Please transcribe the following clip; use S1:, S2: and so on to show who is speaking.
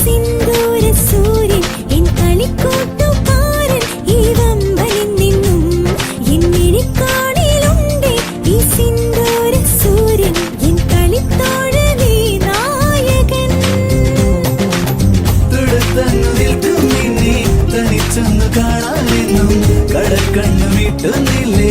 S1: സിന്ദൂര സൂര്യൻ എൻ കളിക്കോട്ടുകാരൻ ഈ വമ്പലിൽ നിന്നും. എന്നിനി കാണിലുണ്ട് ഈ സിന്ദൂര സൂര്യൻ എൻ കളിത്തോഴവേ നായകൻ.
S2: തനിച്ചൊന്നു കാണാനെന്നും കടൽ കണ്ണു വീട്ടുന്നില്ലേ